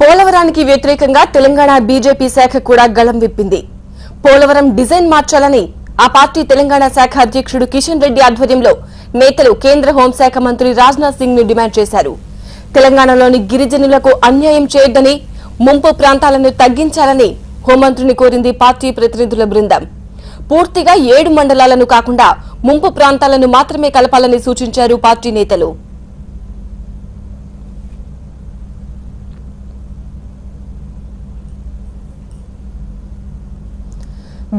పోలవరానికి వ్యతిరేకంగా తెలంగాణ బీజేపీ శాఖ కూడా గళం విప్పింది. పోలవరం డిజైన్ మార్చాలని ఆ పార్టీ తెలంగాణ శాఖ అధ్యక్షుడు కిషన్ రెడ్డి ఆధ్వర్యంలో నేతలు కేంద్ర హోంశాఖ మంత్రి రాజ్నాథ్ సింగ్ను డిమాండ్ చేశారు. తెలంగాణలోని గిరిజనులకు అన్యాయం చేయొద్దని ముంపు ప్రాంతాలను తగ్గించాలని హోంమంత్రిని కోరింది పార్టీ ప్రతినిధుల బృందం. పూర్తిగా ఏడు మండలాలను కాకుండా ముంపు ప్రాంతాలను మాత్రమే కలపాలని సూచించారు పార్టీ నేతలు.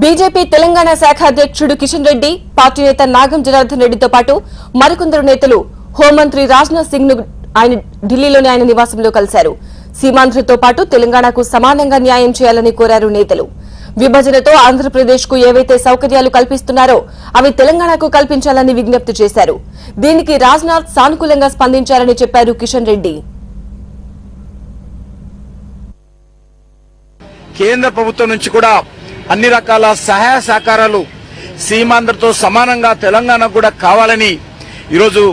బీజేపీ తెలంగాణ శాఖ అధ్యక్షుడు కిషన్ రెడ్డి పార్టీ నేత నాగం జనార్దన్ రెడ్డితో పాటు మరికొందరు నేతలు హోంమంత్రి రాజ్నాథ్ సింగ్ను ఆయన ఢిల్లీలోని ఆయన నివాసంలో కలిశారు. సీమాంధ్రతో పాటు తెలంగాణకు సమానంగా న్యాయం చేయాలని కోరారు నేతలు. విభజనతో ఆంధ్రప్రదేశ్కు ఏవైతే సౌకర్యాలు కల్పిస్తున్నారో అవి తెలంగాణకు కల్పించాలని విజ్ఞప్తి చేశారు. దీనికి రాజ్నాథ్ సానుకూలంగా స్పందించారని చెప్పారు కిషన్ రెడ్డి. కేంద్ర ప్రభుత్వం నుంచి కూడా అన్ని రకాల సహాయ సహకారాలు సీమాంధ్రతో సమానంగా తెలంగాణకు కూడా కావాలని ఈరోజు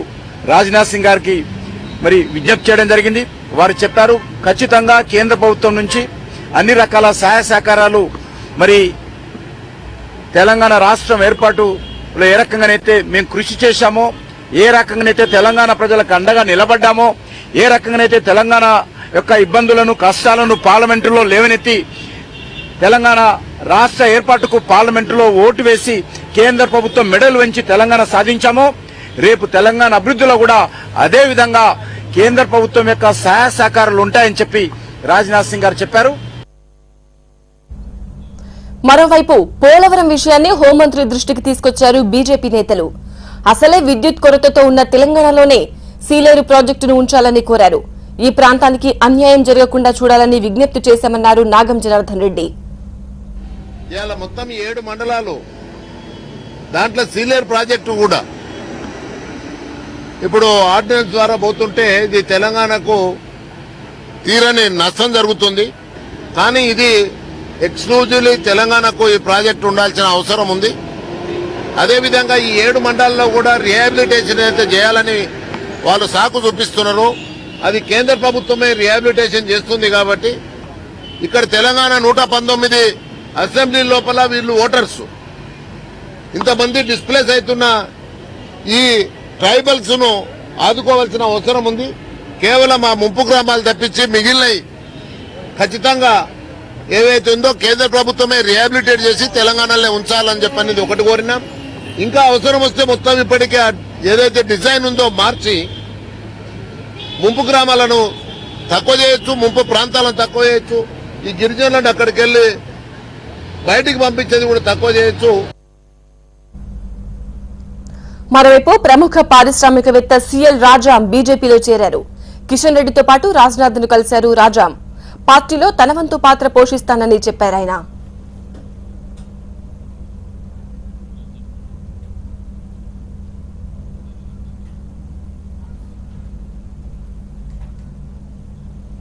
రాజ్నాథ్ సింగ్ గారికి మరి విజ్ఞప్తి చేయడం జరిగింది. వారు చెప్పారు ఖచ్చితంగా కేంద్ర ప్రభుత్వం నుంచి అన్ని రకాల సహాయ సహకారాలు మరి తెలంగాణ రాష్ట్రం ఏర్పాటులో ఏ రకంగానైతే మేము కృషి చేశామో ఏ రకంగానైతే తెలంగాణ ప్రజలకు అండగా నిలబడ్డామో ఏ రకంగానైతే తెలంగాణ యొక్క ఇబ్బందులను కష్టాలను పార్లమెంటులో లేవనెత్తి తెలంగాణ రాష్ట్ర ఏర్పాటుకు పార్లమెంటులో ఓటు వేసి కేంద్ర ప్రభుత్వం మెడల్ వంచి తెలంగాణ సాధించామో రేపు తెలంగాణ అభివృద్ధిలో కూడా అదే విధంగా కేంద్ర ప్రభుత్వం యొక్క సహాయ సహకారాలు ఉంటాయని చెప్పి రాజ్నాథ్ సింగ్ గారు చెప్పారు. మరోవైపు పోలవరం విషయాన్ని హోంమంత్రి దృష్టికి తీసుకొచ్చారు బీజేపీ నేతలు. అసలే విద్యుత్ కొరతతో ఉన్న తెలంగాణలోనే సీలేరు ప్రాజెక్టును ఉంచాలని కోరారు. ఈ ప్రాంతానికి అన్యాయం జరగకుండా చూడాలని విజ్ఞప్తి చేశామన్నారు నాగం జనార్దన్ రెడ్డి. ఇవాళ మొత్తం ఏడు మండలాలు దాంట్లో సీలేరు ప్రాజెక్టు కూడా. ఇప్పుడు ఆర్డినెన్స్ ద్వారా పోతుంటే ఇది తెలంగాణకు తీరని నష్టం జరుగుతుంది. కానీ ఇది ఎక్స్క్లూజివ్లీ తెలంగాణకు ఈ ప్రాజెక్టు ఉండాల్సిన అవసరం ఉంది. అదేవిధంగా ఈ ఏడు మండలాల్లో కూడా రిహాబిలిటేషన్ అయితే చేయాలని వాళ్ళు సాకు చూపిస్తున్నారు అది కేంద్ర ప్రభుత్వమే రిహాబిలిటేషన్ చేస్తుంది కాబట్టి ఇక్కడ తెలంగాణ నూట పంతొమ్మిది అసెంబ్లీ లోపల వీళ్ళు ఓటర్స్. ఇంతమంది డిస్ప్లేస్ అవుతున్న ఈ ట్రైబల్స్ను ఆదుకోవాల్సిన అవసరం ఉంది. కేవలం ఆ ముంపు గ్రామాలు తప్పించి మిగిలినవి ఖచ్చితంగా ఏవైతే ఉందో కేంద్ర ప్రభుత్వమే రిహాబిలిటేట్ చేసి తెలంగాణలో ఉంచాలని చెప్పనేది ఒకటి కోరినాం. ఇంకా అవసరం వస్తే మొత్తం ఇప్పటికే ఏదైతే డిజైన్ ఉందో మార్చి ముంపు గ్రామాలను తక్కువ చేయొచ్చు ముంపు ప్రాంతాలను తక్కువ చేయొచ్చు. ఈ గిరిజనులను అక్కడికి వెళ్ళి బయటికి పంపించేది కూడా తక్కువ చేయొచ్చు. మరోవైపు ప్రముఖ పారిశ్రామికవేత్త సీఎల్ రాజాం బీజేపీలో చేరారు. కిషన్ రెడ్డితో పాటు రాజ్నాథ్ను కలిశారు రాజాం పార్టీలో తన వంతు పాత్ర పోషిస్తానని చెప్పారాయన